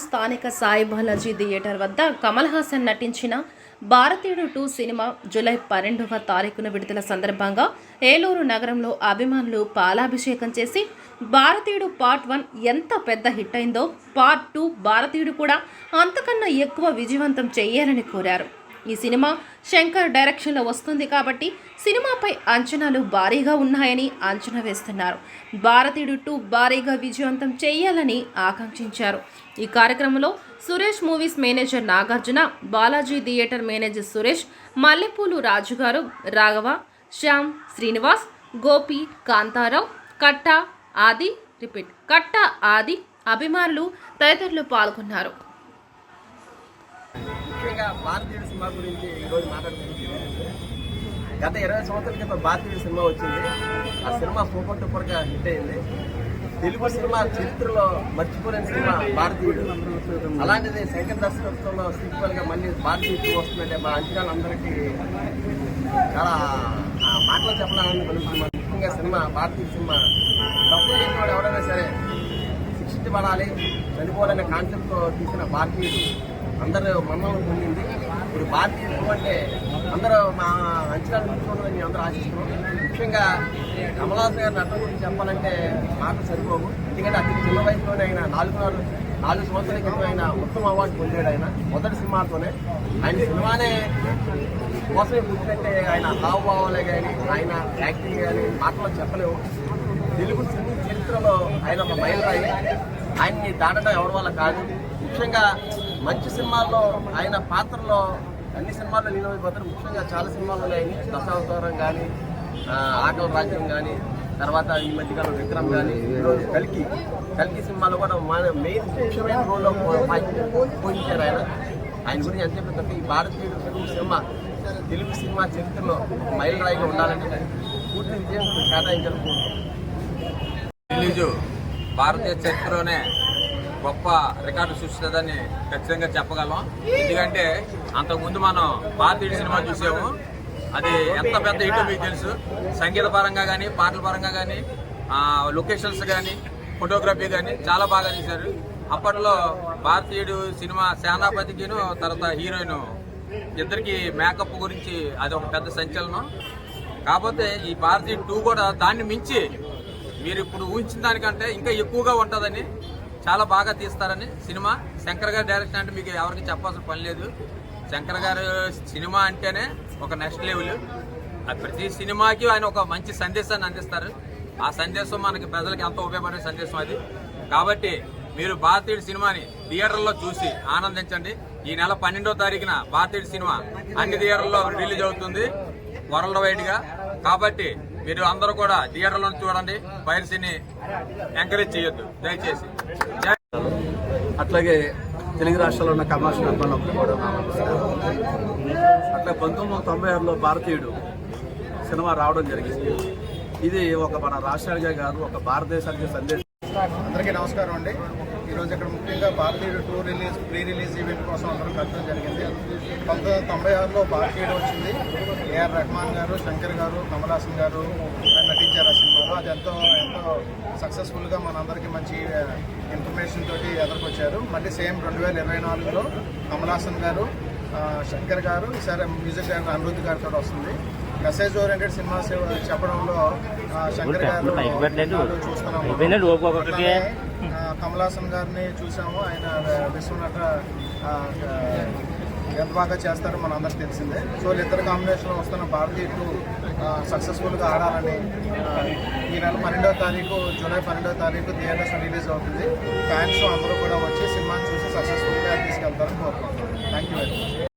స్థానిక సాయి బాలాజీ థియేటర్ వద్ద కమల్ హాసన్ నటించిన భారతీయుడు టూ సినిమా జూలై పన్నెండవ తారీఖున విడుదల సందర్భంగా ఏలూరు నగరంలో అభిమానులు పాలాభిషేకం చేసి భారతీయుడు పార్ట్ వన్ ఎంత పెద్ద హిట్ అయిందో పార్ట్ టూ భారతీయుడు కూడా అంతకన్నా ఎక్కువ విజయవంతం చేయాలని కోరారు. ఈ సినిమా శంకర్ డైరెక్షన్లో వస్తుంది కాబట్టి సినిమాపై అంచనాలు భారీగా ఉన్నాయని అంచనా వేస్తున్నారు. భారతీయుడు టూ భారీగా విజయవంతం చేయాలని ఆకాంక్షించారు. ఈ కార్యక్రమంలో Suresh movies manager Nagarjuna Balaji theatre manager Suresh మల్లెపూలు రాజుగారు రాఘవ శ్యామ్ శ్రీనివాస్ గోపి కాంతారావు కట్ట ఆది రిపీట్ కట్ట ఆది అభిమానులు తదితరులు పాల్గొన్నారు. ముఖ్యంగా భారతీయ సినిమా గురించి ఈరోజు మాట్లాడుకుంటున్నాం గత ఇరవై సంవత్సరాల క్రితం భారతీయ సినిమా వచ్చింది. ఆ సినిమా సూపర్ టూపర్గా హిట్ అయింది. తెలుగు సినిమా చరిత్రలో మర్చిపోలేని సినిమా భారతీయుడు. అలాంటిది శంకర్ దర్శకత్వంలో సీక్వెల్గా మళ్ళీ భారతీయుడు వస్తుందంటే మా అంచనాలు అందరికీ చాలా మాటలు చెప్పడానికి ముఖ్యంగా సినిమా భారతీయ సినిమా. తప్పు చేసిన వాడు ఎవరైనా సరే శిక్షించబడాలి చనిపోవాలనే కాన్సెప్ట్ తీసిన భారతీయుడు అందరూ మమ్మల్ని పొందింది. ఇప్పుడు భారతీయులు అంటే అందరూ మా అంచనాలు మించుకోవడం అందరూ ఆశిస్తున్నాం. ముఖ్యంగా కమలాస్ గారి నటన గురించి చెప్పాలంటే మాటలు సరిపోవు ఎందుకంటే అతి చిన్న వయసులోనే ఆయన నాలుగు నాలుగు నాలుగు సంవత్సరాల క్రితం ఆయన ఉత్తమ అవార్డు పొందాడు ఆయన మొదటి సినిమాతోనే. ఆయన సినిమానే కోసమే పుట్టినట్టే ఆయన హావభావాలే కానీ ఆయన యాక్టింగ్ కానీ మాటలో చెప్పలేవు. తెలుగు సినీ చరిత్రలో ఆయన ఒక మైలురాయి ఆయన్ని దాటడం ఎవరి వల్ల కాదు. ముఖ్యంగా మంచి సినిమాల్లో ఆయన పాత్రలో అన్ని సినిమాల్లో లీనమైపోతారు ముఖ్యంగా చాలా సినిమాలు ఉన్నాయి. దశావతారం కానీ ఆటల రాజ్యం కానీ తర్వాత ఈ మధ్యకాలం విక్రమ్ కానీ ఈరోజు కల్కి. కల్కి సినిమాలో కూడా మన మెయిన్ ముఖ్యమైన రోల్లో పోషించారు ఆయన. ఆయన గురించి ఎంత చెప్పిన ఈ భారతీయుడు తెలుగు సినిమా తెలుగు సినిమా చరిత్రలో మైలురాయిగా ఉండాలంటే పూర్తి విజయం కేటాయించాలని రిలీజు భారతీయ చరిత్రలోనే గొప్ప రికార్డు సృష్టిస్తుందని ఖచ్చితంగా చెప్పగలం. ఎందుకంటే అంతకుముందు మనం భారతీయుడు సినిమా చూసాము. అది ఎంత పెద్ద హిట్ మీకు తెలుసు? సంగీత పరంగా కానీ పాటల పరంగా కానీ లొకేషన్స్ కానీ ఫోటోగ్రఫీ కానీ చాలా బాగా తీశారు. అప్పట్లో భారతీయుడు సినిమా సేనాపతికిను తర్వాత హీరోయిన్ ఇద్దరికి మేకప్ గురించి అది ఒక పెద్ద సంచలనం. కాకపోతే ఈ భారతీయ టూ కూడా దాన్ని మించి మీరు ఇప్పుడు ఊహించిన దానికంటే ఇంకా ఎక్కువగా ఉంటుందని చాలా బాగా తీస్తారని సినిమా. శంకర్ గారి డైరెక్షన్ అంటే మీకు ఎవరికి చెప్పాల్సిన పని లేదు. శంకర్ గారు సినిమా అంటేనే ఒక నెక్స్ట్ లెవెల్. ప్రతి సినిమాకి ఆయన ఒక మంచి సందేశాన్ని అందిస్తారు. ఆ సందేశం మనకి ప్రజలకు ఎంతో ఉపయోగపడే సందేశం అది. కాబట్టి మీరు భారతీయుడు సినిమాని థియేటర్లో చూసి ఆనందించండి. ఈ నెల పన్నెండో తారీఖున భారతీయుడు సినిమా అన్ని థియేటర్లో రిలీజ్ అవుతుంది. వరల్డ్ వైడ్గా. కాబట్టి మీరు అందరూ కూడా థియేటర్లో చూడండి. పైరసీని ఎంకరేజ్ చేయొద్దు. దయచేసి. అట్లాగే తెలుగు రాష్ట్రాల్లో ఉన్న కమర్షియల్ అభిమానులకు కూడా అట్లా పంతొమ్మిది వందల తొంభై ఆరులో భారతీయుడు సినిమా రావడం జరిగింది. ఇది ఒక మన రాష్ట్రానికే కాదు ఒక భారతదేశానికి సందేశం. అందరికీ నమస్కారం అండి. ఈరోజు ఇక్కడ ముఖ్యంగా Bharateeyudu two release pre release event కోసం అందరం కలచడం జరిగింది. పంతొమ్మిది వందల తొంభై ఆరులో భారతీయుడు వచ్చింది. ఏఆర్ రెహమాన్ గారు శంకర్ గారు కమలాసన్ గారు నటించారు ఆ సినిమాలో. అది ఎంతో ఎంతో సక్సెస్ఫుల్గా మనందరికీ మంచి ఇన్ఫర్మేషన్ తోటి ఎదుర్కొచ్చారు. మళ్ళీ సేమ్ రెండు వేల ఇరవై నాలుగులో కమలాసన్ గారు శంకర్ గారు ఈసారి మ్యూజిక్ డైరెక్టర్ అనిరుద్ధ్ గారితో వస్తుంది. మెసేజ్ ఓరియంటెడ్ సినిమా చెప్పడంలో శంకర్ గారు చూస్తున్నాము. అట్లానే, ఆ, కమల్ హాసన్ గారిని చూసాము. ఆయన విశ్వనట ఎంత బాగా చేస్తారో మన అందరికి తెలిసిందే. సో ఇద్దరు కాంబినేషన్లో వస్తున్న భారతీయ టూ సక్సెస్ఫుల్గా ఆడాలని ఈ నెల పన్నెండవ తారీఖు జూలై పన్నెండవ తారీఖు థియేటర్స్ రిలీజ్ అవుతుంది. ఫ్యాన్స్ అందరూ కూడా వచ్చి సినిమాని చూసి సక్సెస్ఫుల్గా తీసుకెళ్తారని కోరుకుంటున్నాను థ్యాంక్ యూ వెరీ మచ్